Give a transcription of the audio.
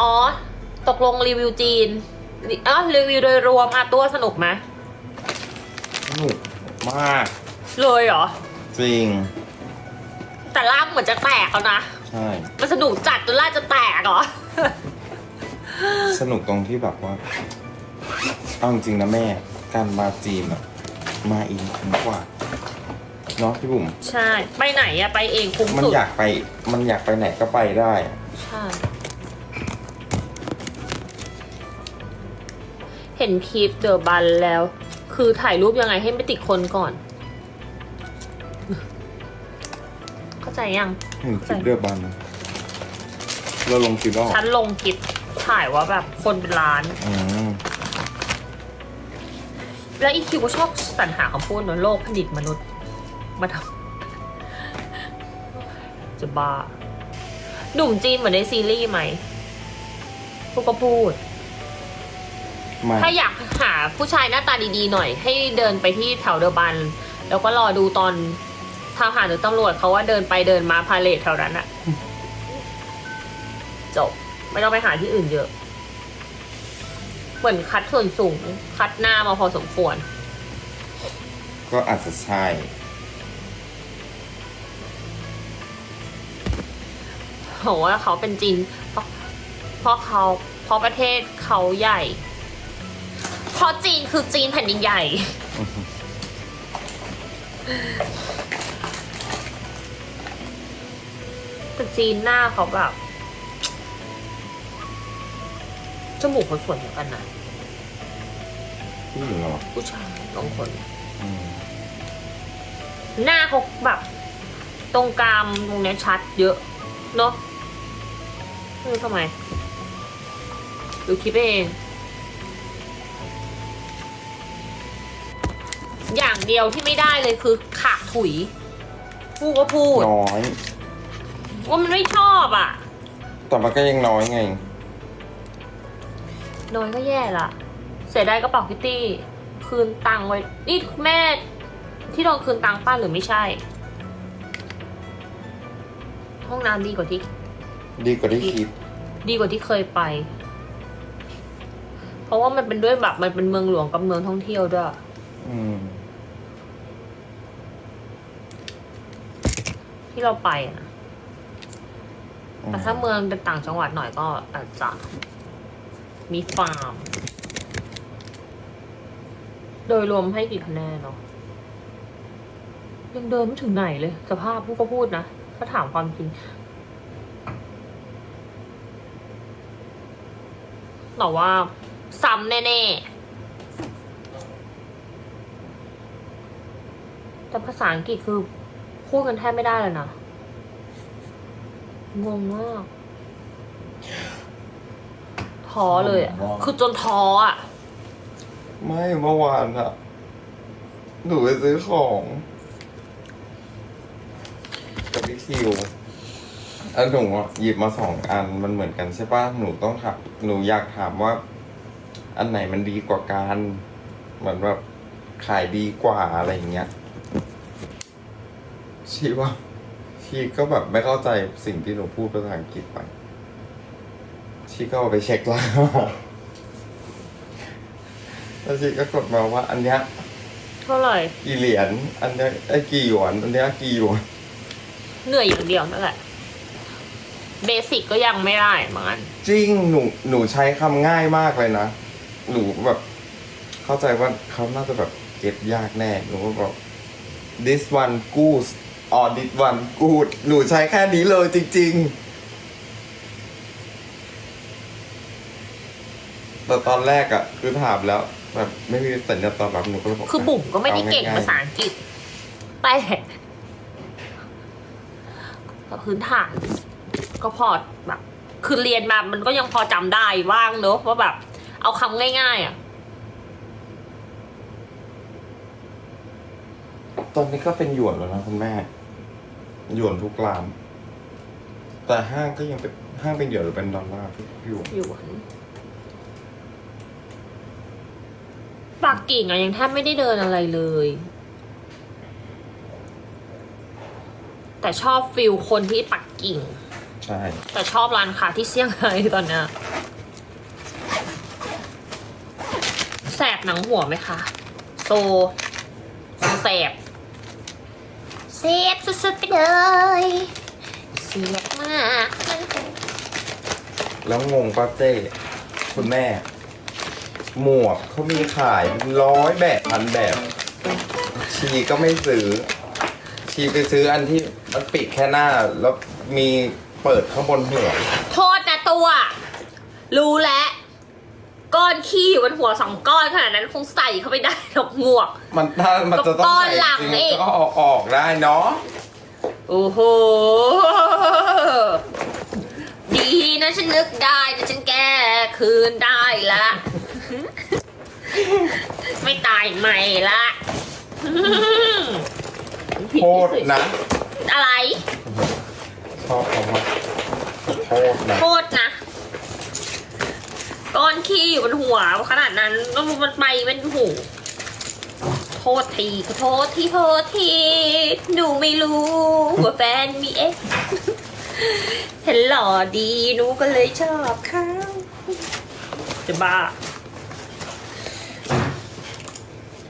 อ๋อ ตกลงรีวิวจีนอ๋อรีวิวโดยรวมอะตัวสนุกไหมสนุกมาก เลยเหรอ จริง แต่ล่างเหมือนจะแตกแล้วนะ ใช่ มันสนุกจัดจนล่างจะแตกเหรอ สนุกตรงที่แบบว่า เอาจริงๆนะแม่ การมาจีนอะมาเองคุ้มกว่าเนาะพี่บุ๋มใช่ ไปไหนอะไปเองคุ้มมันสุดอยากไป มันอยากไปไหนก็ไปได้อะใช่ เห็นคลิปเดอะบันแล้ว คือถ่ายรูปยังไงให้ไม่ติดคนก่อน เข้าใจยัง เห็นคลิปเดือบันเราลงคลิปแล้วเหรอฉันลงคลิปถ่ายว่าแบบคนเป็นล้าน อืมแล้วอีคิวก็ชอบสรรหาคำพูดเนอะโลกผลิตมนุษย์ มาทำจะบ้าหนุ่มจีนเหมือนในซีรีส์ไหมพูดก็พูด ไม่ ถ้าอยากหาผู้ชายหน้าตาดีๆหน่อย ให้เดินไปที่แถวเดอะบัน แล้วก็รอดูตอนทหารหรือตำรวจเขาว่าเดินไปเดินมาพาเลทแถวนั้นอะจบ ไม่ต้องไปหาที่อื่นเยอะ เหมือนคัดส่วนสูง คัดหน้ามาพอสมควร ก็อาจจะใช่เพราะว่าเขาเป็นจีนเพราะเพราะเขาเพราะประเทศเขาใหญ่ เพราะจีนคือจีนแผ่นดินใหญ่ แต่จีนหน้าเขาแบบจมูกเขาสวยเหมือนกันนะผู้หญิงเหรอผู้ชายสองคน อืมหน้าเขาแบบ ตรงกลางตรงเนี้ยชัดเยอะ เนอะไม่รู้ทำไมดูคลิปเอง อย่างเดียวที่ไม่ได้เลยคือขากถุยพูดก็พูดน้อย ว่ามันไม่ชอบอะ แต่มันก็ยังน้อยไง น้อยก็แย่ละเสียดายกระเป๋าคิตตี้ คืนตังค์ไว้ นี่แม่ที่โดนคืนตังค์ป้าหรือไม่ใช่ ห้องน้ำดีกว่าที่ ดีกว่าที่คิด ดีกว่าที่เคยไป เพราะว่ามันเป็นด้วยแบบมันเป็นเมืองหลวงกับเมืองท่องเที่ยวด้วย อืม ที่เราไปอะนะแต่ถ้าเมืองเป็นต่างจังหวัดหน่อยก็อาจจะมีฟาร์ม โดยรวมให้กี่คะแนนเนาะยังเดินไม่ถึงไหนเลย สภาพพูดก็พูดนะถ้าถามความจริงแต่ว่าซ้ำแน่ๆแต่ภาษาอังกฤษคือ พูดกันแทบไม่ได้เลยนะงงมากท้อเลยอะงงมากคือจนท้ออะไม่เมื่อวานอะหนูไปซื้อของ กับพี่คิวอันหนูอะหยิบมาสองอันมันเหมือนกันใช่ปะหนูต้องถามหนูอยากถามว่า อันไหนมันดีกว่ากันเหมือนแบบขายดีกว่าอะไรอย่างเงี้ย ชีว่าชีก็แบบไม่เข้าใจสิ่งที่หนูพูดภาษาอังกฤษไป ชีก็เอาไปเช็คแล้วแล้วชีก็กดมาว่า อันเนี้ยเท่าไหร่ กี่เหรียญอันเนี้ยไอ้กี่หยวนอันเนี้ยกี่หยวนเหนื่อยอย่างเดียวนั่นแหละ เบสิกก็ยังไม่ได้เหมือนกันจริงหนูหนูใช้คำง่ายมากเลยนะ หนูแบบ เข้าใจว่าเขาน่าจะแบบเก็ตยากแน่ หนูก็บอก this one good or this one good หนูใช้แค่นี้เลยจริง ๆ แต่ตอนแรกอะคือถามแล้วแบบไม่มีสัญญาณตอบรับหนูก็เลยบอกคือบุ๋มก็ไม่ได้เก่งอภาษาอังกฤษแต่แต่พื้นฐาน ก็พอแบบ คือเรียนมามันก็ยังพอจำได้ว่างเนอะว่าแบบ เอาคำง่าย ๆ อะ ตอนนี้ก็เป็นหยวนแล้วนะคุณแม่ หยวนทุกร้าน แต่ห้างก็ยังเป็นห้างเป็นหยวนหรือเป็นดอลลาร์พี่หยวนหยวนปากกิ่งอะยังแทบไม่ได้เดินอะไรเลย แต่ชอบฟิลคนที่ปักกิ่ง ใช่ แต่ชอบร้านค้าที่เซี่ยงไฮ้ตอนเนี้ยแสบหนังหัวไหมคะ โซโซแสบ แสบสุดๆไปเลย เสียบมากแล้วงงป้าเต้คุณแม่ หมวกเขามีขายเป็นร้อยแบบพันแบบ ชีก็ไม่ซื้อ ชีไปซื้ออันที่มันปิดแค่หน้า แล้วมีเปิดข้างบนหัว โทษนะตัว รู้แล้ว ก้อนขี้อยู่บนหัวสองก้อนขนาดนั้นคงใส่เข้าไปได้หรอกหมวก มันถ้ามันจะต้องก้อนใส่หลังจริงอีกๆก็เอาออกได้เนาะโอ้โห ดีนะฉันนึกได้นะฉันแก้คืนได้ละ ไม่ตายใหม่ละโทษนะอะไรชอบคำว่าโทษนะโทษนะก้อน ขี้อยู่บนหัวขนาดนั้นแล้วมันไปเป็นหูโทษทีโทษทีโทษทีหนูไม่รู้ว่าแฟนมีเอ็กเห็นหล่อดีหนูก็เลยชอบเขาจะบ้า